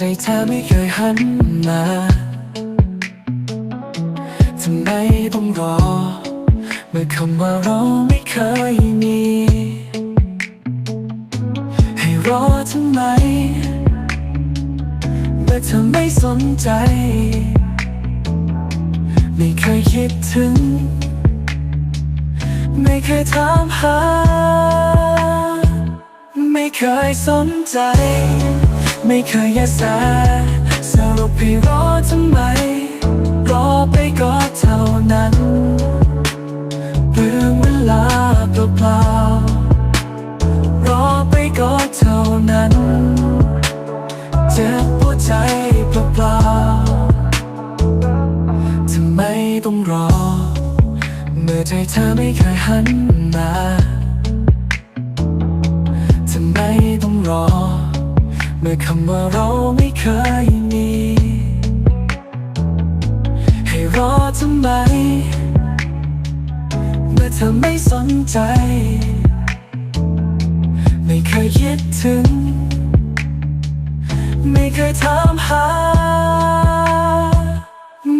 ใจเธอไม่เคยหันมาทำไมต้องรอ เมื่อคำว่าเราไม่เคยมี ให้รอทำไม เมื่อเธอไม่สนใจ ไม่เคยคิดถึง ไม่เคยถามหา ไม่เคยสนใจ ไม่เคยแยแสสรุปให้รอทำไม รอไปก็เท่านั้นเปลืองเวลาเปล่าๆรอไปก็เท่านั้น เจ็บปวดใจเปล่าๆทำไมต้องรอ เมื่อใจเธอไม่เคยหันมาทำไมต้องรอ มื่อคำว่าเราไม่เคยมี ให้รอทำไม เมื่อเธอไม่สนใจ ไม่เคยคิดถึง ไม่เคยถามหา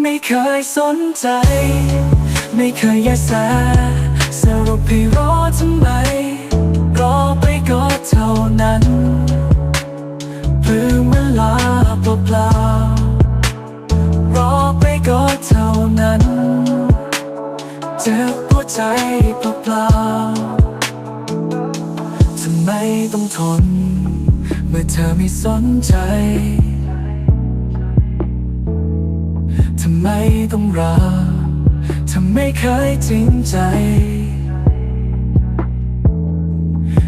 ไม่เคยสนใจ ไม่เคยแยแสสรุปให้รอทำไม จ็บปวดใจเปล่าๆทำไมต้องทน เมื่อเธอไม่สนใจ ทำไมต้องรอเธอไม่เคยจริงใจ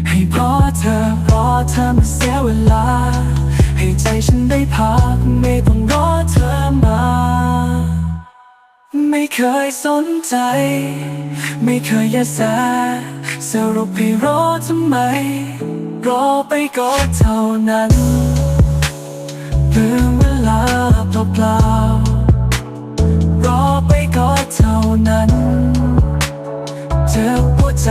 ให้เพราะเธอรอเธอมาเสีย เคยสนใจ ไม่เคยยะแสสรุปให้รอทำไม รอไปก็เท่านั้นเพื่อเวลาเปล่าๆรอไปก็เท่านั้นเธอบหัใจ